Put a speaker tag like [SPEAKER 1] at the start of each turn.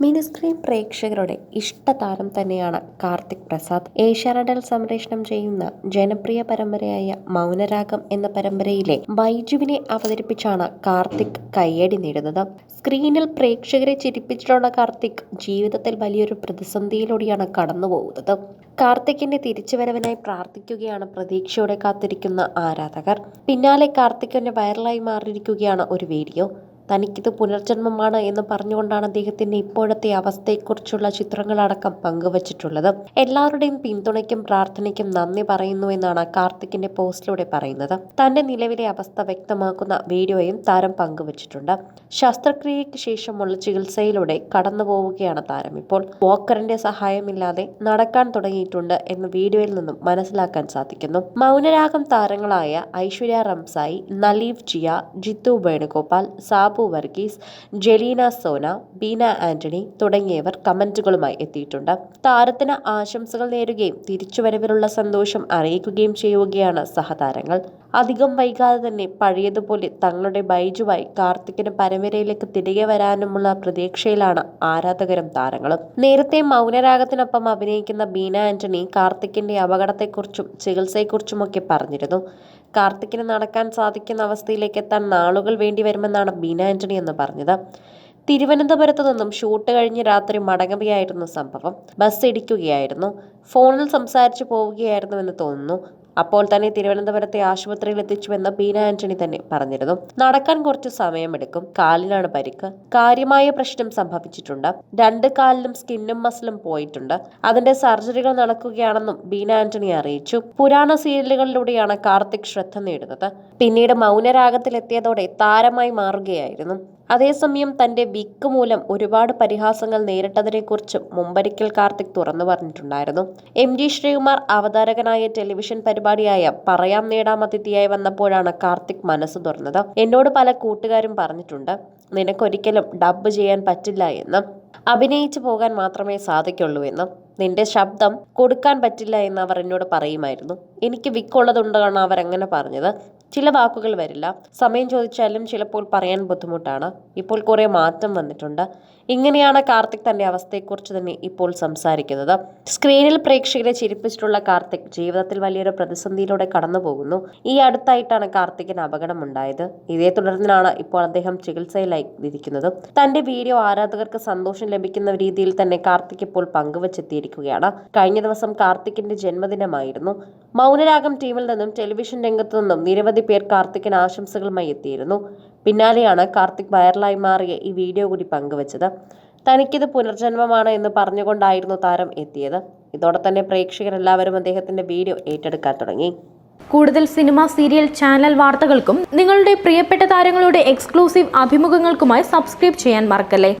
[SPEAKER 1] Mini screen പ്രേക്ഷകരുടെ ഇഷ്ടതാരം തന്നെയാണ് കാർത്തിക് പ്രസാദ്. ഏഷ്യാനടൽ സംപ്രേഷണം ചെയ്യുന്ന ജനപ്രിയ പരമ്പരയായ മൗനരാഗം എന്ന പരമ്പരയിലെ ബൈജുവിനെ അവതരിപ്പിച്ചാണ് കാർത്തിക് കയ്യടി നേടുന്നത്. സ്ക്രീനിൽ പ്രേക്ഷകരെ ചിരിപ്പിച്ചിട്ടുള്ള കാർത്തിക് ജീവിതത്തിൽ വലിയൊരു പ്രതിസന്ധിയിലൂടെയാണ് കടന്നുപോകുന്നത് കാർത്തിക്കിന്റെ തിരിച്ചുവരവിനായി പ്രാർത്ഥിക്കുകയാണ് പ്രതീക്ഷയോടെ കാത്തിരിക്കുന്ന ആരാധകർ. പിന്നാലെ കാർത്തിക്കിന്റെ വൈറലായി മാറിയിരിക്കുകയാണ് ഒരു വീഡിയോ. തനിക്കിത് പുനർജന്മമാണ് എന്ന് പറഞ്ഞുകൊണ്ടാണ് അദ്ദേഹത്തിന്റെ ഇപ്പോഴത്തെ അവസ്ഥയെക്കുറിച്ചുള്ള ചിത്രങ്ങളടക്കം പങ്കുവച്ചിട്ടുള്ളത്. എല്ലാവരുടെയും പിന്തുണയ്ക്കും പ്രാർത്ഥനയ്ക്കും നന്ദി പറയുന്നു എന്നാണ് കാർത്തിക്കിന്റെ പോസ്റ്റിലൂടെ പറയുന്നത്. തന്റെ നിലവിലെ അവസ്ഥ വ്യക്തമാക്കുന്ന വീഡിയോയും താരം പങ്കുവച്ചിട്ടുണ്ട്. ശസ്ത്രക്രിയയ്ക്ക് ശേഷമുള്ള ചികിത്സയിലൂടെ കടന്നു പോവുകയാണ് താരം ഇപ്പോൾ. വോക്കറിന്റെ സഹായമില്ലാതെ നടക്കാൻ തുടങ്ങിയിട്ടുണ്ട് എന്ന് വീഡിയോയിൽ നിന്നും മനസ്സിലാക്കാൻ സാധിക്കുന്നു. മൗനരാഗം താരങ്ങളായ ഐശ്വര്യ റംസായി നലീവ് ജിയ ജിത്തു വേണുഗോപാൽ സാബു വർഗീസ് ജെലീന സോന ബീന ആന്റണി തുടങ്ങിയവർ കമന്റുകളുമായി എത്തിയിട്ടുണ്ട്. താരത്തിന് ആശംസകൾ നേരുകയും തിരിച്ചുവരവിലുള്ള സന്തോഷം അറിയിക്കുകയും ചെയ്യുകയാണ് സഹതാരങ്ങൾ. അധികം വൈകാതെ തന്നെ പഴയതുപോലെ തങ്ങളുടെ ബൈജുവായി കാർത്തിക്കിന് പരമ്പരയിലേക്ക് തിരികെ വരാനുമുള്ള പ്രതീക്ഷയിലാണ് ആരാധകരും താരങ്ങളും. നേരത്തെ മൗനരാഗത്തിനൊപ്പം അഭിനയിക്കുന്ന ബീന ആന്റണി കാർത്തിക്കിന്റെ അപകടത്തെക്കുറിച്ചും ചികിത്സയെക്കുറിച്ചുമൊക്കെ പറഞ്ഞിരുന്നു. കാർത്തിക്കിന് നടക്കാൻ സാധിക്കുന്ന അവസ്ഥയിലേക്ക് എത്താൻ നാളുകൾ വേണ്ടി വരുമെന്നാണ് ബീന ആന്റണി എന്ന് പറഞ്ഞത്. തിരുവനന്തപുരത്തു നിന്നും ഷൂട്ട് കഴിഞ്ഞ് രാത്രി മടങ്ങുകയായിരുന്നു സംഭവം. ബസ് ഇടിക്കുകയായിരുന്നു. ഫോണിൽ സംസാരിച്ചു പോവുകയായിരുന്നുവെന്ന് തോന്നുന്നു. അപ്പോൾ തന്നെ തിരുവനന്തപുരത്തെ ആശുപത്രിയിൽ എത്തിച്ചുവെന്ന് ബീന ആന്റണി തന്നെ പറഞ്ഞിരുന്നു. നടക്കാൻ കുറച്ച് സമയമെടുക്കും. കാലിനാണ് പരിക്ക്. കാര്യമായ പ്രശ്നം സംഭവിച്ചിട്ടുണ്ട്. രണ്ട് കാലിലും സ്കിന്നും മസിലും പോയിട്ടുണ്ട്. അതിന്റെ സർജറികൾ നടക്കുകയാണെന്നും ബീന ആന്റണി അറിയിച്ചു. പുരാണ സീരിയലുകളിലൂടെയാണ് കാർത്തിക് ശ്രദ്ധ നേടുന്നത്. പിന്നീട് മൗനരാഗത്തിലെത്തിയതോടെ താരമായി മാറുകയായിരുന്നു. അതേസമയം തന്റെ വിക്ക് മൂലം ഒരുപാട് പരിഹാസങ്ങൾ നേരിട്ടതിനെക്കുറിച്ചും മുമ്പൊരിക്കൽ കാർത്തിക് തുറന്നു പറഞ്ഞിട്ടുണ്ടായിരുന്നു. എം ജി ശ്രീകുമാർ അവതാരകനായ ടെലിവിഷൻ പരിപാടിയായ പറയാം നേടാം അതിഥിയായി വന്നപ്പോഴാണ് കാർത്തിക് മനസ്സ് തുറന്നത്. എന്നോട് പല കൂട്ടുകാരും പറഞ്ഞിട്ടുണ്ട് നിനക്കൊരിക്കലും ഡബ് ചെയ്യാൻ പറ്റില്ല എന്ന്. അഭിനയിച്ചു പോകാൻ മാത്രമേ സാധിക്കുള്ളൂ എന്ന്. നിന്റെ ശബ്ദം കൊടുക്കാൻ പറ്റില്ല എന്ന് അവർ എന്നോട് പറയുമായിരുന്നു. എനിക്ക് വിക്കുള്ളതുകൊണ്ടാണ് അവരങ്ങനെ പറഞ്ഞത്. ചില വാക്കുകൾ വരില്ല. സമയം ചോദിച്ചാലും ചിലപ്പോൾ പറയാൻ ബുദ്ധിമുട്ടാണ്. ഇപ്പോൾ കുറേ മാറ്റം വന്നിട്ടുണ്ട്. ഇങ്ങനെയാണ് കാർത്തിക് തന്റെ അവസ്ഥയെക്കുറിച്ച് തന്നെ ഇപ്പോൾ സംസാരിക്കുന്നത്. സ്ക്രീനിൽ പ്രേക്ഷകരെ ചിരിപ്പിച്ചിട്ടുള്ള കാർത്തിക് ജീവിതത്തിൽ വലിയൊരു പ്രതിസന്ധിയിലൂടെ കടന്നു പോകുന്നു ഈ അടുത്തായിട്ടാണ് കാർത്തിക്കിന് കാർത്തികിന് അപകടമുണ്ടായത്. ഇതേ തുടർന്നാണ് ഇപ്പോൾ അദ്ദേഹം ചികിത്സയിലായി ഇരിക്കുന്നത്. തന്റെ വീഡിയോ ആരാധകർക്ക് സന്തോഷം ലഭിക്കുന്ന രീതിയിൽ തന്നെ കാർത്തിക് ഇപ്പോൾ പങ്കുവച്ചെത്തിയിരിക്കുകയാണ്. കഴിഞ്ഞ ദിവസം കാർത്തിക്കിന്റെ ജന്മദിനമായിരുന്നു. മൗനരാഗം ടീമിൽ നിന്നും ടെലിവിഷൻ രംഗത്തു നിന്നും നിരവധി പേർ കാർത്തിക്കിന് ആശംസകളുമായി എത്തിയിരുന്നു. പിന്നാലെയാണ് കാർത്തിക് വൈറലായി മാറിയ ഈ വീഡിയോ കൂടി പങ്കുവച്ചത്. തനിക്കിത് പുനർജന്മമാണ് എന്ന് പറഞ്ഞുകൊണ്ടായിരുന്നു താരം എത്തിയത്. ഇതോടെ തന്നെ പ്രേക്ഷകരെല്ലാവരും അദ്ദേഹത്തിന്റെ വീഡിയോ ഏറ്റെടുക്കാൻ തുടങ്ങി.
[SPEAKER 2] കൂടുതൽ സിനിമ സീരിയൽ ചാനൽ വാർത്തകൾക്കും നിങ്ങളുടെ പ്രിയപ്പെട്ട താരങ്ങളുടെ എക്സ്ക്ലൂസീവ് അഭിമുഖങ്ങൾക്കുമായി സബ്സ്ക്രൈബ് ചെയ്യാൻ മറക്കല്ലേ?